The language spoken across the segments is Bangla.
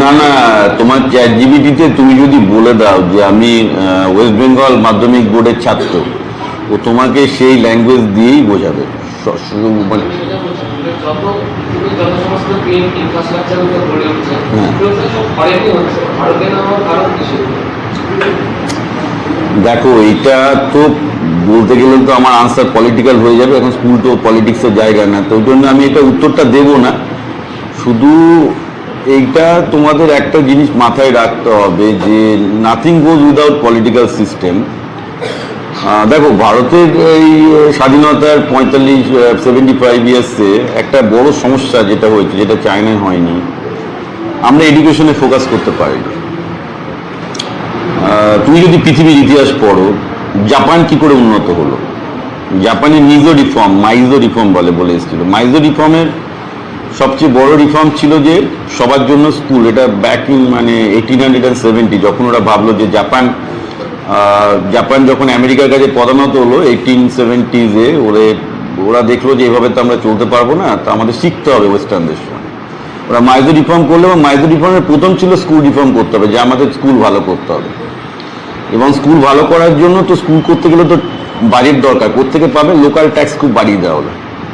না না তোমার চ্যাট জিবিটিতে তুমি যদি বলে দাও যে আমি ওয়েস্ট বেঙ্গল মাধ্যমিক বোর্ডের ছাত্র, ও তোমাকে সেই ল্যাঙ্গুয়েজ দিয়েই বোঝাবে। মানে যত যত সমস্ত ক্লিন ইনফ্রাস্ট্রাকচার গড়ে উঠছে হ্যাঁ। এগুলো স্যার সব ফরেনই হচ্ছে ভারতে না কারণ কি দেখো এইটা তো বলতে গেলে তো আমার আনসার পলিটিক্যাল হয়ে যাবে এখন স্কুল তো পলিটিক্সের জায়গা না তো ওই জন্য আমি এটা উত্তরটা দেবো না। শুধু এইটা তোমাদের একটা জিনিস মাথায় রাখতে হবে যে nothing goes without political system দেখো ভারতের এই স্বাধীনতার পঁয়তাল্লিশ সেভেন্টি ফাইভ ইয়ার্সে একটা বড় সমস্যা যেটা হয়েছে যেটা চায়নায় হয়নি আমরা এডুকেশনে ফোকাস করতে আহ, তুমি যদি পৃথিবীর ইতিহাস পড়ো জাপান কি করে উন্নত হলো? জাপানের মিজো রিফর্ম মাইজো রিফর্ম বলে বলে এসেছিল। মাইজো রিফর্মের সবচেয়ে বড় রিফর্ম ছিল যে সবার জন্য স্কুল এটা ব্যাক ইন মানে এইটিন হান্ড্রেড অ্যান্ড সেভেন্টি যখন ওরা ভাবলো যে জাপান জাপান যখন আমেরিকার কাছে পদানত হলো এইটিন সেভেন্টিজে ওরে, ওরা দেখল যে এভাবে তো আমরা চলতে পারব না, তো আমাদের শিখতে হবে ওয়েস্টার্নদের সঙ্গে ওরা মাইজো রিফর্ম করল এবং মাইজো রিফর্মের প্রথম ছিল স্কুল রিফর্ম করতে হবে, যে আমাদের স্কুল ভালো করতে হবে। এবং স্কুল ভালো করার জন্য তো স্কুল করতে গেলে তো বাড়ির দরকার কোথেকে পাবে লোকাল ট্যাক্স খুব বাড়িয়ে দেওয়া হলো।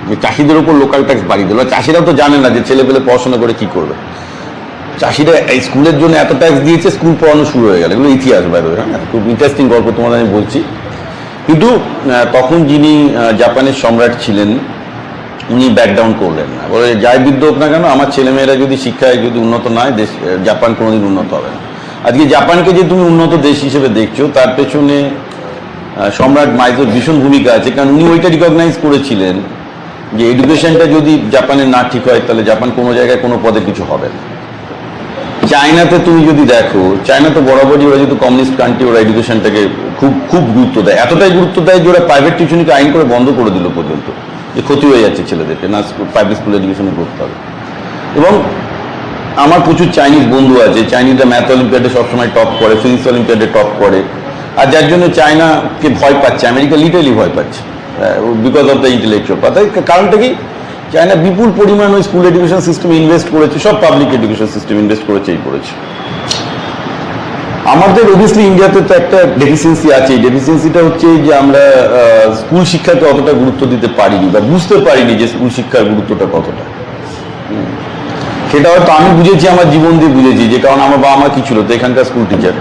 যে চাষিদের উপর লোকাল ট্যাক্স বাড়িয়ে দিল চাষিরা তো জানে না যে ছেলে পেলে পড়াশোনা করে কি করবে। চাষিরা এই স্কুলের জন্য এত ট্যাক্স দিয়েছে, স্কুল পড়ানো শুরু হয়ে গেল। এগুলো ইতিহাস বাইরে হ্যাঁ? খুব ইন্টারেস্টিং গল্প তোমাদের আমি বলছি। কিন্তু তখন যিনি জাপানের সম্রাট ছিলেন, উনি ব্যাকডাউন করলেন না। বলে, যাই বিদ্য হোক না কেন, আমার ছেলেমেয়েরা যদি শিক্ষায় যদি উন্নত না হয়, দেশ জাপান কোনোদিন উন্নত হবে না। আজকে জাপানকে যে তুমি উন্নত দেশ হিসেবে দেখছ, তার পেছনে সম্রাট মাইজোর ভীষণ ভূমিকা আছে। কারণ উনি ওইটা রিকগনাইজ করেছিলেন যে এডুকেশনটা যদি জাপানে না ঠিক হয়, তাহলে জাপান কোনো জায়গায় কোনো পদে কিছু হবে না। চায়নাতে তুমি যদি দেখো চায়না তো বরাবরই ওরা যেহেতু কমিউনিস্ট কান্ট্রি, ওরা এডুকেশনটাকে খুব খুব গুরুত্ব দেয়। এতটাই গুরুত্ব দেয় যে ওরা প্রাইভেট টিউশনকে আইন করে বন্ধ করে দিল পর্যন্ত। যে ক্ষতি হয়ে যাচ্ছে ছেলেদেরকে, না প্রাইভেট স্কুল এডুকেশনে করতে হবে। এবং আমার প্রচুর চাইনিজ বন্ধু আছে চাইনিজরা ম্যাথ অলিম্পিয়াডে সবসময় টপ করে ফিজিক্স অলিম্পিয়াডে টপ করে। আর যার জন্য চায়নাকে ভয় পাচ্ছে আমেরিকা লিটারলি ভয় পাচ্ছে বিকজ অফ দ্য ইন্টেলেকচুয়াল তাই কারণটা কি? চায়না বিপুল পরিমাণ ওই স্কুল এডুকেশন সিস্টেম ইনভেস্ট করেছে, সব পাবলিক এডুকেশন সিস্টেম ইনভেস্ট করেছে এই করেছে। আমাদের অবভিয়াসলি ইন্ডিয়াতে তো একটা ডেফিসিয়েন্সি আছে। ডেফিসিয়েন্সিটা হচ্ছে যে আমরা স্কুল শিক্ষাকে অতটা গুরুত্ব দিতে পারিনি বা বুঝতে পারিনি যে স্কুল শিক্ষার গুরুত্বটা কতটা। সেটা হয়তো আমি বুঝেছি, আমার জীবন দিয়ে বুঝেছি যে, কারণ আমার বাবা মা কি ছিল? তো এখানকার স্কুল টিচার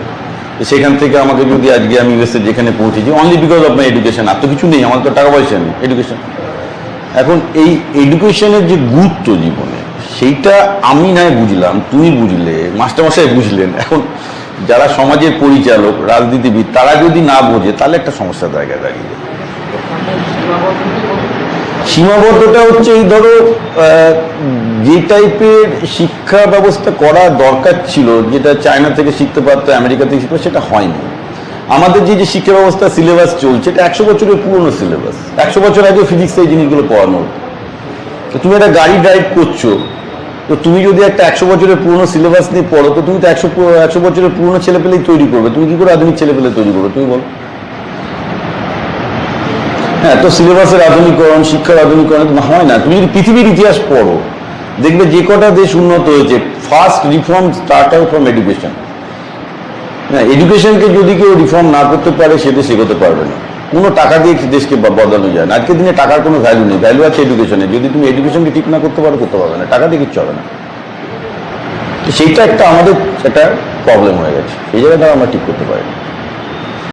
সেখান থেকে আমাকে যদি আজকে আমি ইউএসএ যেখানে পৌঁছেছি only because of my education আর তো কিছু নেই, আমার তো টাকা পয়সা নেই এডুকেশন এখন এই এডুকেশনের যে গুরুত্ব জীবনে, সেইটা আমি নয় বুঝলাম, তুমি বুঝলে, মাস্টারমশাই বুঝলেন এখন যারা সমাজের পরিচালক, রাজনীতিবিদ, তারা যদি না বোঝে, তাহলে একটা সমস্যা জায়গায় দাঁড়িয়ে। সীমাবদ্ধতা হচ্ছে এই ধরো যে টাইপের শিক্ষা ব্যবস্থা করা দরকার ছিল, যেটা চায়না থেকে শিখতে পারতো, আমেরিকা থেকে শিখতে সেটা হয়নি আমাদের যে যে শিক্ষা ব্যবস্থা সিলেবাস চলছে, এটা একশো বছরের পুরনো সিলেবাস একশো বছর আগে ফিজিক্সে এই জিনিসগুলো পড়ানো হতো। তো তুমি একটা গাড়ি ড্রাইভ করছ, তো তুমি যদি একটা একশো বছরের পুরনো সিলেবাস নিয়ে পড়ো, তো তুমি তো একশো একশো বছরের পুরনো ছেলেপেলেই তৈরি করবে। তুমি কি করে আধুনিক ছেলেপেলে তৈরি করবে? তুমি বলো। হ্যাঁ তো সিলেবাসের আধুনিকরণ, শিক্ষার আধুনিকরণ হয় না। তুমি যদি পৃথিবীর ইতিহাস পড়ো, দেখবে যে কটা দেশ উন্নত হয়েছে first reform start out from education হ্যাঁ এডুকেশনকে যদি কেউ রিফর্ম না করতে পারে, সে দেশ এগোতে পারবে না। কোনো টাকা দিয়ে দেশকে বদলানো যায় না। আজকের দিনে টাকার কোনো ভ্যালু নেই। ভ্যালু আছে এডুকেশনে যদি তুমি এডুকেশনকে ঠিক না করতে পারো, করতে পারবে না। টাকা দিয়ে কিচ্ছু হবে না। তো সেইটা একটা আমাদের একটা প্রবলেম হয়ে গেছে। সেই জায়গাটা আমরা ঠিক করতে পারি না